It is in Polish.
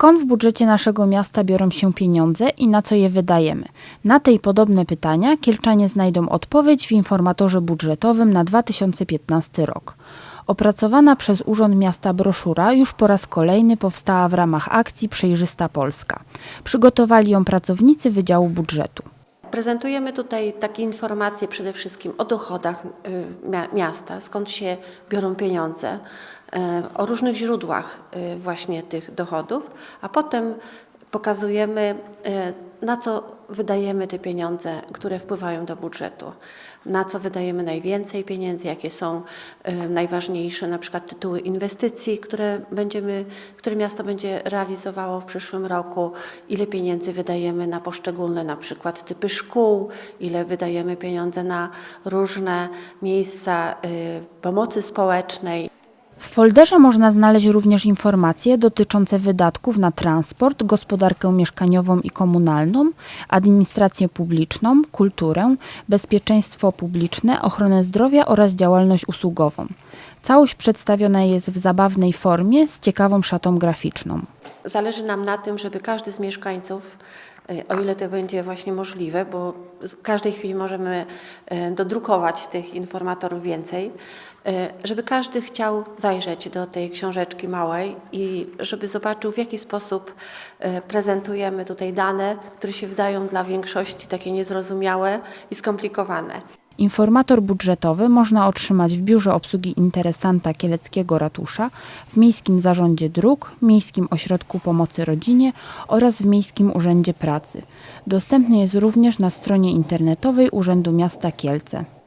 Skąd w budżecie naszego miasta biorą się pieniądze i na co je wydajemy? Na te i podobne pytania Kielczanie znajdą odpowiedź w informatorze budżetowym na 2015 rok. Opracowana przez Urząd Miasta broszura już po raz kolejny powstała w ramach akcji Przejrzysta Polska. Przygotowali ją pracownicy Wydziału Budżetu. Prezentujemy tutaj takie informacje przede wszystkim o dochodach y, mia- miasta, skąd się biorą pieniądze, y, o różnych źródłach y, właśnie tych dochodów, a potem pokazujemy, na co wydajemy te pieniądze, które wpływają do budżetu, na co wydajemy najwięcej pieniędzy, jakie są y, najważniejsze na przykład tytuły inwestycji, które, będziemy, które miasto będzie realizowało w przyszłym roku, ile pieniędzy wydajemy na poszczególne na przykład typy szkół, ile wydajemy pieniądze na różne miejsca y, pomocy społecznej. W folderze można znaleźć również informacje dotyczące wydatków na transport, gospodarkę mieszkaniową i komunalną, administrację publiczną, kulturę, bezpieczeństwo publiczne, ochronę zdrowia oraz działalność usługową. Całość przedstawiona jest w zabawnej formie z ciekawą szatą graficzną. Zależy nam na tym, żeby każdy z mieszkańców, y, o ile to będzie właśnie możliwe, bo z każdej chwili możemy y, dodrukować tych informatorów więcej, y, żeby każdy chciał zajrzeć do tej książeczki małej i żeby zobaczył, w jaki sposób prezentujemy tutaj dane, które się wydają dla większości takie niezrozumiałe i skomplikowane. Informator budżetowy można otrzymać w Biurze Obsługi Interesanta Kieleckiego Ratusza, w Miejskim Zarządzie Dróg, Miejskim Ośrodku Pomocy Rodzinie oraz w Miejskim Urzędzie Pracy. Dostępny jest również na stronie internetowej Urzędu Miasta Kielce.